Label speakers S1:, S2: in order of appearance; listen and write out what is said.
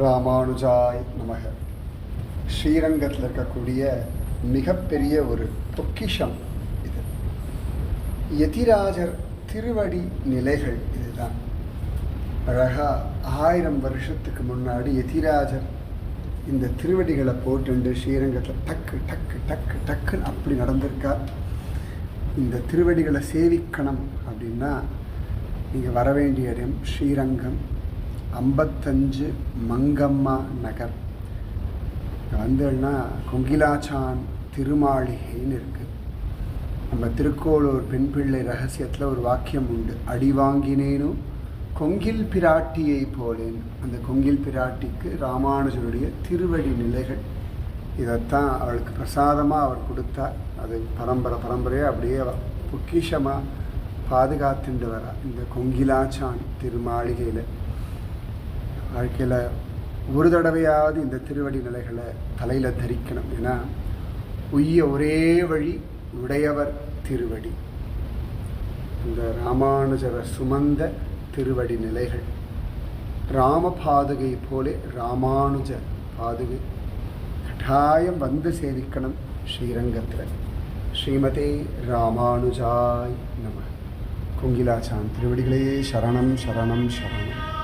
S1: ராமானுஜாய் நமக. ஸ்ரீரங்கத்தில் இருக்கக்கூடிய மிகப்பெரிய ஒரு பொக்கிஷம் இது. யதிராஜர் திருவடி நிலைகள் இதுதான். அழகா ஆயிரம் வருஷத்துக்கு முன்னாடி யதிராஜர் இந்த திருவடிகளை போட்டுண்டு ஸ்ரீரங்கத்தில் டக்கு டக்கு டக்கு டக்குன்னு அப்படி நடந்திருக்கார். இந்த திருவடிகளை சேவிக்கணும் அப்படின்னா நீங்கள் வர வேண்டிய இடம் ஸ்ரீரங்கம். ஐம்பத்தஞ்சு மங்கம்மா நகர். இங்க வந்தேன்னா கொங்கிலாச்சான் திருமாளிகைன்னு இருக்குது நம்ம திருக்கோளூர் பெண் பிள்ளை ரகசியத்தில் ஒரு வாக்கியம் உண்டு. அடி வாங்கினேனும் கொங்கில் பிராட்டியை போலேன். அந்த கொங்கில் பிராட்டிக்கு ராமானுஜருடைய திருவடி நிலைகள். இதைத்தான் அவளுக்கு பிரசாதமாக அவர் கொடுத்தார். அது பரம்பரை பரம்பரையாக அப்படியே பொக்கிஷமாக பாதுகாத்துண்டு வரா. இந்த கொங்கிலாச்சான் திருமாளிகையில். வாழ்க்கையில் ஒரு தடவையாவது இந்த திருவடி நிலைகளை தலையில் தரிக்கணும். ஏன்னா உய்ய ஒரே வழி உடையவர் திருவடி. இந்த ராமானுஜரை சுமந்த திருவடி நிலைகள். ராம பாதுகை போலே ராமானுஜ பாதுகை. கட்டாயம் வந்து சேவிக்கணும் ஸ்ரீரங்கத்தில். ஸ்ரீமதே ராமானுஜாய் நம. கொங்கிலாச்சான் திருவடிகளே சரணம் சரணம் சரணம்.